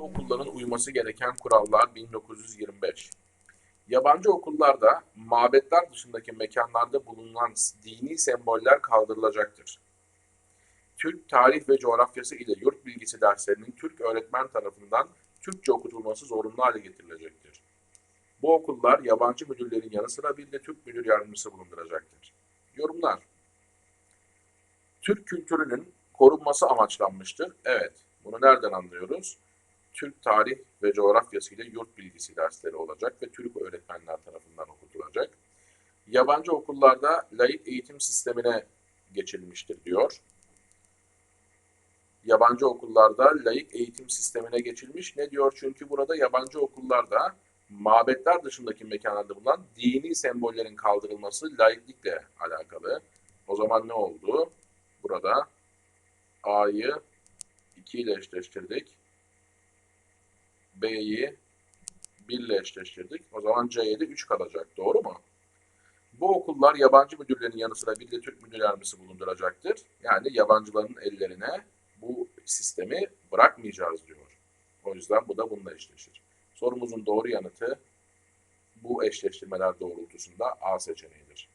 okulların uyması gereken kurallar 1925. Yabancı okullarda mabetler dışındaki mekanlarda bulunan dini semboller kaldırılacaktır. Türk tarih ve coğrafyası ile yurt bilgisi derslerinin Türk öğretmen tarafından Türkçe okutulması zorunlu hale getirilecektir. Bu okullar yabancı müdürlerin yanı sıra bir de Türk müdür yardımcısı bulunduracaktır. Yorumlar Türk kültürünün korunması amaçlanmıştır. Evet, bunu nereden anlıyoruz? Türk tarih ve coğrafyası ile yurt bilgisi dersleri olacak ve Türk öğretmenler tarafından okutulacak. Yabancı okullarda laik eğitim sistemine geçilmiştir diyor. Yabancı okullarda laik eğitim sistemine geçilmiş. Ne diyor? Çünkü burada yabancı okullarda mabetler dışındaki mekanlarda bulunan dini sembollerin kaldırılması laiklikle alakalı. O zaman ne oldu? Burada A'yı 2 ile eşleştirdik. B'yi 1 ile eşleştirdik. O zaman C'ye de 3 kalacak. Doğru mu? Bu okullar yabancı müdürlerin yanı sıra bir de Türk müdür yardımcısı bulunduracaktır. Yani yabancıların ellerine bu sistemi bırakmayacağız diyor. O yüzden bu da bununla eşleşir. Sorumuzun doğru yanıtı bu eşleştirmeler doğrultusunda A seçeneğidir.